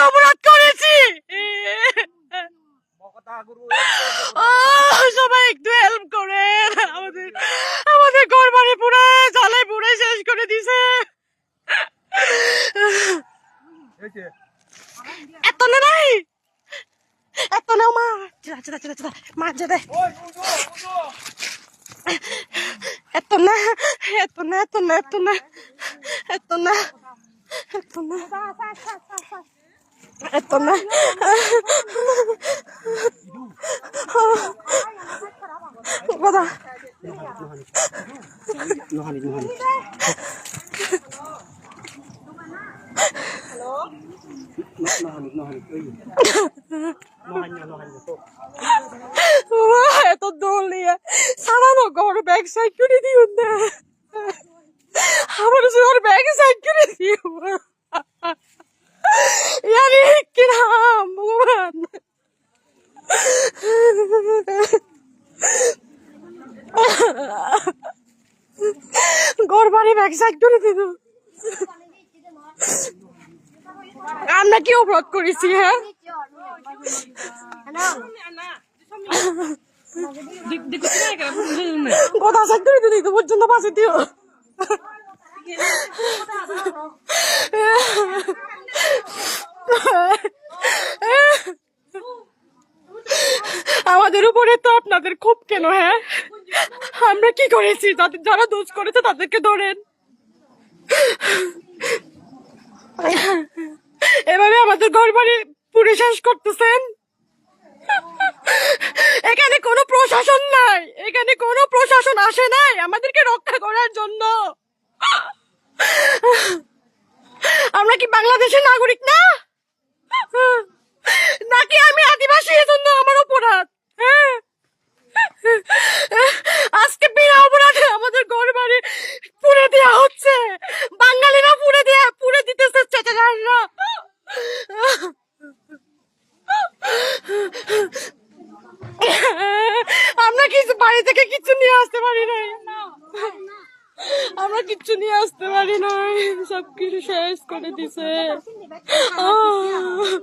অপরাধ করেছি! সবাই একটু হেল্প করে আমাদের আমাদের ঘর বাড়ি পুরো জালে পুরে শেষ করে দিছে। এত না নাই? এত না মা। চলা চলা চলা চলা মা যা এত না এত না এত না এত না এত না এত না। Nuhani. Nuhani, nuhani. Uy. Nuhani na, nuhani na to. এত দোল নিয়ে সারানো ঘর ব্যাগ সাইড করে দিও না আমার যে ওর ব্যাগ সাইড করে দিও ইয়ারে কি নাম ভগবান ঘর বাড়ি ব্যাগ সাইড করে আমরা কি অপরাধ করেছি হ্যাঁ? কথা সাইড করে দিলি তো পর্যন্ত পাশে দিও। আমাদের উপরে তো আপনাদের খুব কেন হ্যাঁ? আমরা কি করেছি? যাদের যারা দোষ করেছে, তাদেরকে ধরেন। এভাবে আমাদের ঘর বাড়ি পুড়ে শেষ করতেছেন? এখানে কোনো প্রশাসন নাই। এখানে কোনো প্রশাসন আসে নাই আমাদেরকে রক্ষা করার জন্য। আমরা কি বাংলাদেশের নাগরিক না? নাকি আমি আদিবাসী? এজন্য আমার অপরাধ। হ্যাঁ। আজকে বিনা অপরাধে আমাদের ঘর বাড়ি পুড়ে দেওয়া হচ্ছে। বাঙালিরা পুড়ে দেয়া পুড়ে দিতেছে চেচারা আমরা কিছু বাড়ি থেকে কিছু নিয়ে আসতে পারি নাই। আমরা কিচ্ছু নিয়ে আসতে পারি নাই সব কিছু শেষ করে দিছে। আহ।